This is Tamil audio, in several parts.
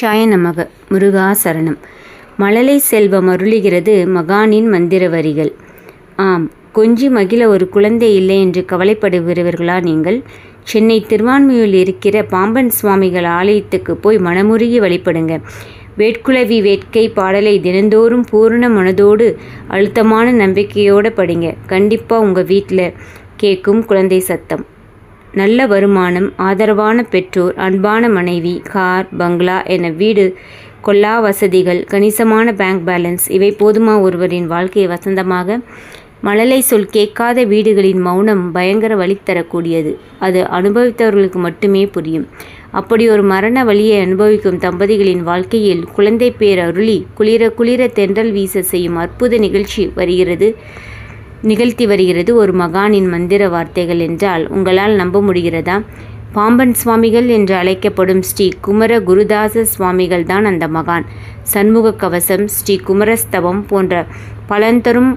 ஷாய நமக முருகா சரணம். மழலை செல்வம் அருளுகிறது மகானின் மந்திர வரிகள். ஆம் கொஞ்சி மகிழ ஒரு குழந்தை இல்லை என்று கவலைப்படுகிறவர்களா நீங்கள்? சென்னை திருவான்மையூரில் இருக்கிற பாம்பன் சுவாமிகள் ஆலயத்துக்கு போய் மனமுருகி வழிபடுங்க. வேட்குலவி வேட்கை பாடலை தினந்தோறும் பூரண மனதோடு அழுத்தமான நம்பிக்கையோடு படிங்க. கண்டிப்பாக உங்கள் வீட்டில் கேட்கும் குழந்தை சத்தம். நல்ல வருமானம் ஆதரவான பெற்றோர் அன்பான மனைவி கார் பங்களா என வீடு கொல்லா வசதிகள் கணிசமான பேங்க் பேலன்ஸ் இவை போதுமா ஒருவரின் வாழ்க்கையை வசந்தமாக? மழலை சொல் கேட்காத வீடுகளின் மௌனம் பயங்கர வழி தரக்கூடியது. அது அனுபவித்தவர்களுக்கு மட்டுமே புரியும். அப்படி ஒரு மரண வழியை அனுபவிக்கும் தம்பதிகளின் வாழ்க்கையில் குழந்தை பேர் அருளி குளிர குளிர தென்றல் வீச செய்யும் அற்புத நிகழ்ச்சி வருகிறது. நிகழ்த்தி வருகிறது ஒரு மகானின் மந்திர வார்த்தைகள் என்றால் உங்களால் நம்ப முடிகிறதா? பாம்பன் சுவாமிகள் என்று அழைக்கப்படும் ஸ்ரீ குமர குருதாச சுவாமிகள் தான் அந்த மகான். சண்முக கவசம் ஸ்ரீ குமரஸ்தவம் போன்ற பலந்தரும்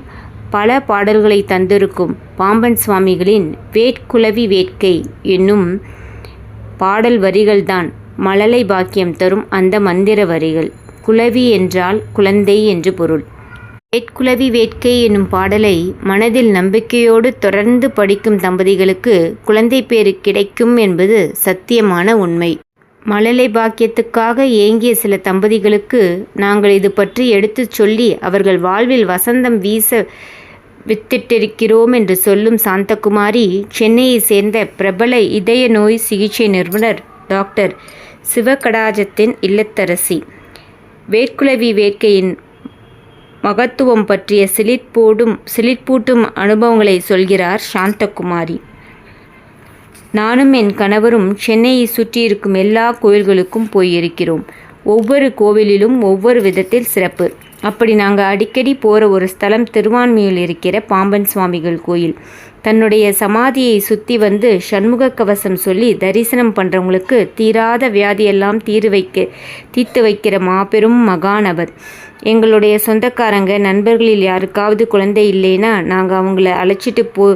பல பாடல்களை தந்திருக்கும் பாம்பன் சுவாமிகளின் வேட்குலவி வேட்கை என்னும் பாடல் வரிகள்தான் மழலை பாக்கியம் தரும் அந்த மந்திர வரிகள். குலவி என்றால் குழந்தை என்று பொருள். வேட்குலவி வேட்கை என்னும் பாடலை மனதில் நம்பிக்கையோடு தொடர்ந்து படிக்கும் தம்பதிகளுக்கு குழந்தை பேறு கிடைக்கும் என்பது சத்தியமான உண்மை. மழலை பாக்கியத்துக்காக ஏங்கிய சில தம்பதிகளுக்கு நாங்கள் இது பற்றி எடுத்துச் சொல்லி அவர்கள் வாழ்வில் வசந்தம் வீச வித்திட்டிருக்கிறோம் என்று சொல்லும் சாந்தகுமாரி சென்னையை சேர்ந்த பிரபல இதய நோய் சிகிச்சை நிறுவனர் டாக்டர் சிவகடாஜத்தின் இல்லத்தரசி. வேட்குலவி வேட்கையின் மகத்துவம் பற்றிய சிலிர்ப்போடும் சிலிர்ப்பூட்டும் அனுபவங்களை சொல்கிறார் சாந்தகுமாரி. நானும் என் கணவரும் சென்னையை சுற்றியிருக்கும் எல்லா கோயில்களுக்கும் போயிருக்கிறோம். ஒவ்வொரு கோவிலிலும் ஒவ்வொரு விதத்தில் சிறப்பு. அப்படி நாங்கள் அடிக்கடி போகிற ஒரு ஸ்தலம் திருவான்மையில் இருக்கிற பாம்பன் சுவாமிகள் கோயில். தன்னுடைய சமாதியை சுற்றி வந்து சண்முக கவசம் சொல்லி தரிசனம் பண்ணுறவங்களுக்கு தீராத வியாதியெல்லாம் தீர் வைக்க தீர்த்து வைக்கிற மாபெரும் மகானவர் எங்களுடைய சொந்தக்காரங்க நண்பர்களில் யாருக்காவது குழந்தை இல்லைன்னா நாங்கள் அவங்கள அழைச்சிட்டு போ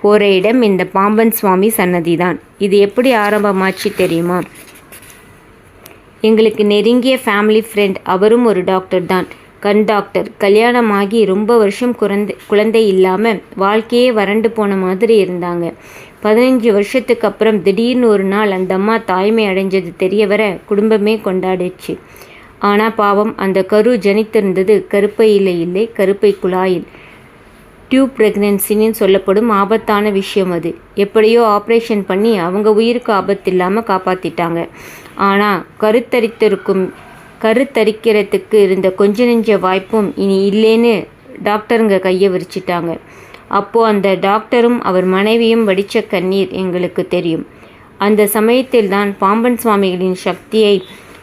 போகிற இடம் இந்த பாம்பன் சுவாமி சன்னதி தான் இது எப்படி ஆரம்பமாச்சு தெரியுமா? எங்களுக்கு நெருங்கிய ஃபேமிலி ஃப்ரெண்ட் அவரும் ஒரு டாக்டர் தான். கண் டாக்டர். கல்யாணமாகி ரொம்ப வருஷம் குழந்தை குழந்தை இல்லாமல் வாழ்க்கையே வறண்டு போன மாதிரி இருந்தாங்க. பதினஞ்சு வருஷத்துக்கு அப்புறம் திடீர்னு ஒரு நாள் அந்த அம்மா தாய்மை அடைஞ்சது தெரிய வர குடும்பமே கொண்டாடிச்சு. ஆனால் பாவம் அந்த கரு ஜனித்திருந்தது கருப்பையில் இல்லை கருப்பை குழாயில். டியூப் பிரெக்னன்சின்னு சொல்லப்படும் ஆபத்தான விஷயம் அது. எப்படியோ ஆப்ரேஷன் பண்ணி அவங்க உயிருக்கு ஆபத்து இல்லாமல் காப்பாற்றிட்டாங்க ஆனால் கருத்தரித்திருக்கும் கருத்தரிக்கிறதுக்கு இருந்த கொஞ்ச நெஞ்ச வாய்ப்பும் இனி இல்லைன்னு டாக்டருங்க கையை விரிச்சிட்டாங்க. அப்போது அந்த டாக்டரும் அவர் மனைவியும் வடித்த கண்ணீர் எங்களுக்கு தெரியும். அந்த சமயத்தில் தான் பாம்பன் சுவாமிகளின் சக்தியை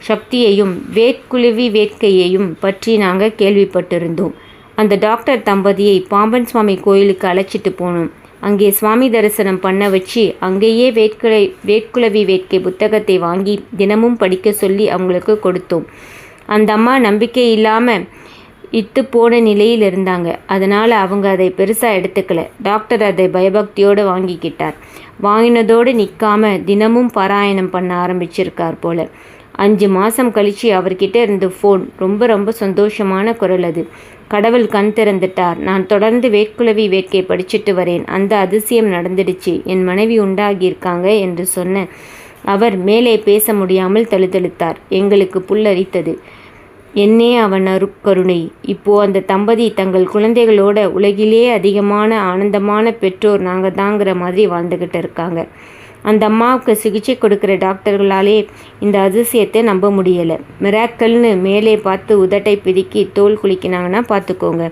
சக்தியையும் வேட்குழுவி வேட்கையையும் பற்றி நாங்கள் கேள்விப்பட்டிருந்தோம். அந்த டாக்டர் தம்பதியை பாம்பன் சுவாமி கோயிலுக்கு அழைச்சிட்டு போனோம். அங்கே சுவாமி தரிசனம் பண்ண வச்சு அங்கேயே வேட்குலை வேட்குலவி வேட்கை புத்தகத்தை வாங்கி தினமும் படிக்க சொல்லி அவங்களுக்கு கொடுத்தோம். அந்த அம்மா நம்பிக்கை இல்லாமல் இத்து போன நிலையில் இருந்தாங்க. அதனால் அவங்க அதை பெருசாக எடுத்துக்கல. டாக்டர் அதை பயபக்தியோடு வாங்கிக்கிட்டார். வாங்கினதோடு நிற்காம தினமும் பாராயணம் பண்ண ஆரம்பிச்சிருக்கார் போல. அஞ்சு மாதம் கழித்து அவர்கிட்ட இருந்த ஃபோன் ரொம்ப ரொம்ப சந்தோஷமான குரல் அது. கடவுள் கண் திறந்துட்டார். நான் தொடர்ந்து வேட்குலவி வேட்கை படிச்சுட்டு வரேன். அந்த அதிசயம் நடந்துடுச்சு. என் மனைவி உண்டாகியிருக்காங்க என்று சொன்ன அவர் மேலே பேச முடியாமல் தழுதழுத்தார். எங்களுக்கு புல்லரித்தது. என்னே அவன் அருக்கருணை இப்போ அந்த தம்பதி தங்கள் குழந்தைகளோட உலகிலே அதிகமான ஆனந்தமான பெற்றோர் நாங்கள் தாங்கிற மாதிரி வாழ்ந்துக்கிட்டு இருக்காங்க. அந்த அம்மாவுக்கு சிகிச்சை கொடுக்குற டாக்டர்களாலே இந்த அதிசயத்தை நம்ப முடியலை. மிராக்கல்னு மேலே பார்த்து உதட்டை பிதுக்கி தோல் குளிக்கினாங்கன்னா பார்த்துக்கோங்க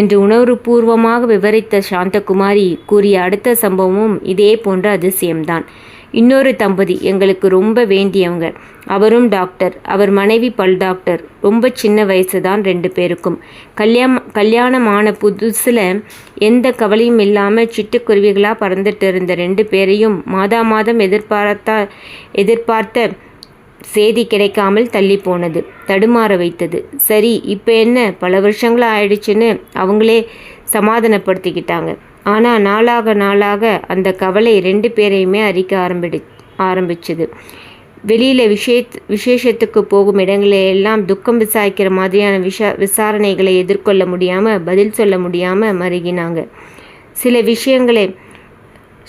என்று உணர்வுபூர்வமாக விவரித்த சாந்தகுமாரி கூறிய அடுத்த சம்பவமும் இதே போன்ற அதிசயம்தான். இன்னொரு தம்பதி எங்களுக்கு ரொம்ப வேண்டியவங்க. அவரும் டாக்டர். அவர் மனைவி பல் டாக்டர். ரொம்ப சின்ன வயசு தான் ரெண்டு பேருக்கும். கல்யாணம் கல்யாணமான புதுசில் எந்த கவலையும் இல்லாமல் சிட்டுக்குருவிகளாக பறந்துட்டு இருந்த ரெண்டு பேரையும் மாதா மாதம் எதிர்பார்த்தா எதிர்பார்த்த செய்தி கிடைக்காமல் தள்ளி போனது. தடுமாற வைத்தது. சரி இப்போ என்ன? பல வருஷங்களாக ஆயிடுச்சுன்னு அவங்களே சமாதானப்படுத்திக்கிட்டாங்க. ஆனால் நாளாக நாளாக அந்த கவலை ரெண்டு பேரையுமே அறிக்க ஆரம்பிடு ஆரம்பிச்சுது. வெளியில் விஷய விசேஷத்துக்கு போகும் இடங்களில் எல்லாம் துக்கம் விசாரிக்கிற மாதிரியான விஷ விசாரணைகளை எதிர்கொள்ள முடியாமல் பதில் சொல்ல முடியாமல் மருகினாங்க. சில விஷயங்களை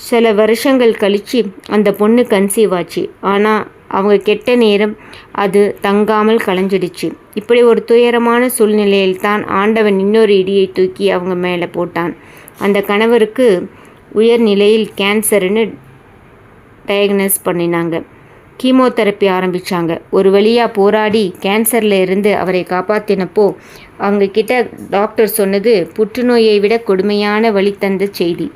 சில வருஷங்கள் கழித்து அந்த பொண்ணு கன்சீவ் ஆச்சு. ஆனால் அவங்க கெட்ட நேரம் அது தங்காமல் களைஞ்சிடுச்சு. இப்படி ஒரு துயரமான சூழ்நிலையில் தான் ஆண்டவன் இன்னொரு இடியை தூக்கி அவங்க மேலே போட்டான். அந்த கணவருக்கு உயர்நிலையில் கேன்சர்னு டயக்னஸ் பண்ணினாங்க. கீமோதெரப்பி ஆரம்பித்தாங்க ஒரு வழியாக போராடி கேன்சரில் இருந்து அவரை காப்பாற்றினப்போ அவங்க கிட்ட டாக்டர் சொன்னது புற்றுநோயை விட கொடுமையான வழி தந்த செய்தி.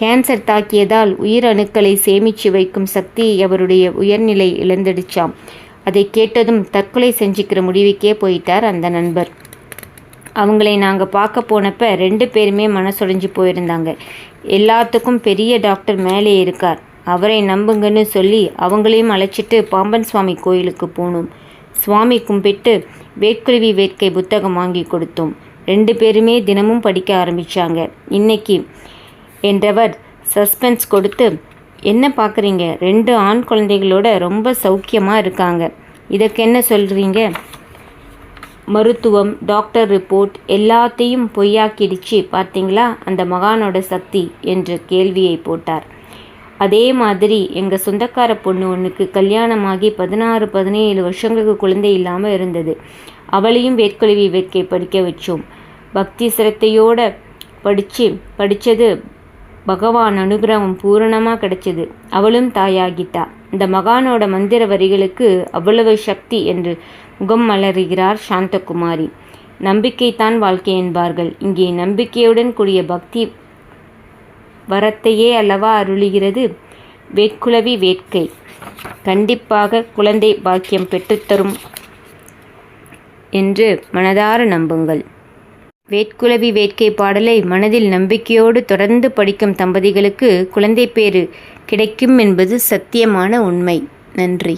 கேன்சர் தாக்கியதால் உயிரணுக்களை சேமித்து வைக்கும் சக்தி அவருடைய உயர்நிலை இழந்துடுச்சாம். அதை கேட்டதும் தற்கொலை செஞ்சுக்கிற முடிவுக்கே போயிட்டார் அந்த நண்பர். அவங்களை நாங்கள் பார்க்க போனப்ப ரெண்டு பேருமே மனசுடைஞ்சு போயிருந்தாங்க. எல்லாத்துக்கும் பெரிய டாக்டர் மேலே இருக்கார். அவரை நம்புங்கன்னு சொல்லி அவங்களையும் அழைச்சிட்டு பாம்பன் சுவாமி கோயிலுக்கு போனோம். சுவாமி கும்பிட்டு வேட்குருவி வேட்கை புத்தகம் வாங்கி கொடுத்தோம். ரெண்டு பேருமே தினமும் படிக்க ஆரம்பித்தாங்க இன்னைக்கு என்றவர் சஸ்பென்ஸ் கொடுத்து என்ன பார்க்குறீங்க? ரெண்டு ஆண் குழந்தைகளோட ரொம்ப சௌக்கியமாக இருக்காங்க. இதற்கென்ன சொல்கிறீங்க மருத்துவம் டாக்டர் ரிப்போர்ட் எல்லாத்தையும் பொய்யாக்கிடுச்சு பார்த்தீங்களா? அந்த மகானோட சக்தி என்ற கேள்வியை போட்டார். அதே மாதிரி எங்கள் சொந்தக்கார பொண்ணு ஒன்றுக்கு கல்யாணமாகி பதினாறு பதினேழு வருஷங்களுக்கு குழந்தை இல்லாமல் இருந்தது. அவளையும் வேட்கொழிவி வேட்கை படிக்க வச்சோம். பக்தி சிரத்தையோடு படித்து படித்தது பகவான் அனுகிரகம் பூரணமாக கிடைச்சது. அவளும் தாயாகிட்டா. இந்த மகானோட மந்திர வரிகளுக்கு அவ்வளவு சக்தி என்று முகம் மலர்கிறார் சாந்தகுமாரி. நம்பிக்கைத்தான் வாழ்க்கை என்பார்கள். இங்கே நம்பிக்கையுடன் கூடிய பக்தி வரத்தையே அல்லவா அருளுகிறது? வேட்குலவி வேட்கை. கண்டிப்பாக குழந்தை பாக்கியம் பெற்றுத்தரும் என்று மனதார நம்புங்கள். வேட்குலவி வேட்கை பாடலை மனதில் நம்பிக்கையோடு தொடர்ந்து படிக்கும் தம்பதிகளுக்கு குழந்தை பேறு கிடைக்கும் என்பது சத்தியமான உண்மை. நன்றி.